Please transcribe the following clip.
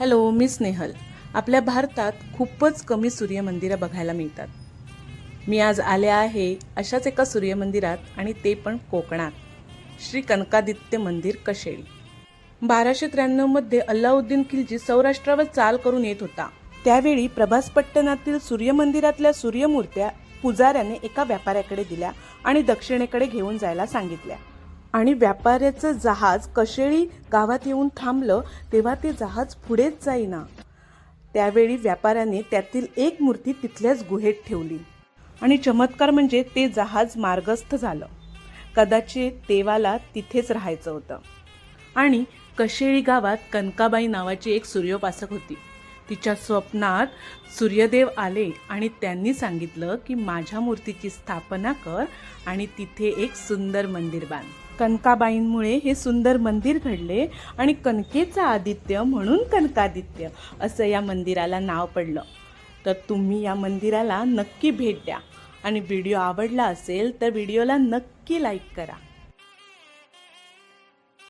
Hello मी स्नेहल. आपल्या भारतात खूपच कमी सूर्यमंदिरं बघायला मिळतात. मी आज आले आहे अशाच एका सूर्यमंदिरात आणि ते पण कोकणात. श्री कनकादित्य मंदिर कशेळी बाराशे त्र्याण्णवमध्ये अल्लाउद्दीन खिलजी सौराष्ट्रावर चाल करून येत होता. त्यावेळी प्रभासपट्टणातील सूर्यमंदिरातल्या सूर्यमूर्त्या पुजाऱ्याने एका व्यापाऱ्याकडे दिल्या आणि दक्षिणेकडे घेऊन जायला सांगितल्या. आणि व्यापाऱ्याचं जहाज कशेळी गावात येऊन थांबलं तेव्हा ते जहाज पुढेच जाईना. त्यावेळी व्यापाऱ्याने त्यातील एक मूर्ती तिथल्याच गुहेत ठेवली. आणि चमत्कार म्हणजे ते जहाज मार्गस्थ झालं. कदाचित देवाला तिथेच राहायचं होतं. आणि कशेळी गावात कनकाबाई नावाची एक सूर्योपासक होती. तिच्या स्वप्नात सूर्यदेव आले आणि त्यांनी सांगितलं की माझ्या मूर्तीची स्थापना कर आणि तिथे एक सुंदर मंदिर बांध. कनकाबाईंमुळे हे सुंदर मंदिर घडले आणि कनकेचा आदित्य म्हणून कनकादित्य असं या मंदिराला नाव पडलं. तर तुम्ही या मंदिराला नक्की भेट द्या. आणि व्हिडिओ आवडला असेल तर व्हिडिओला नक्की लाईक करा.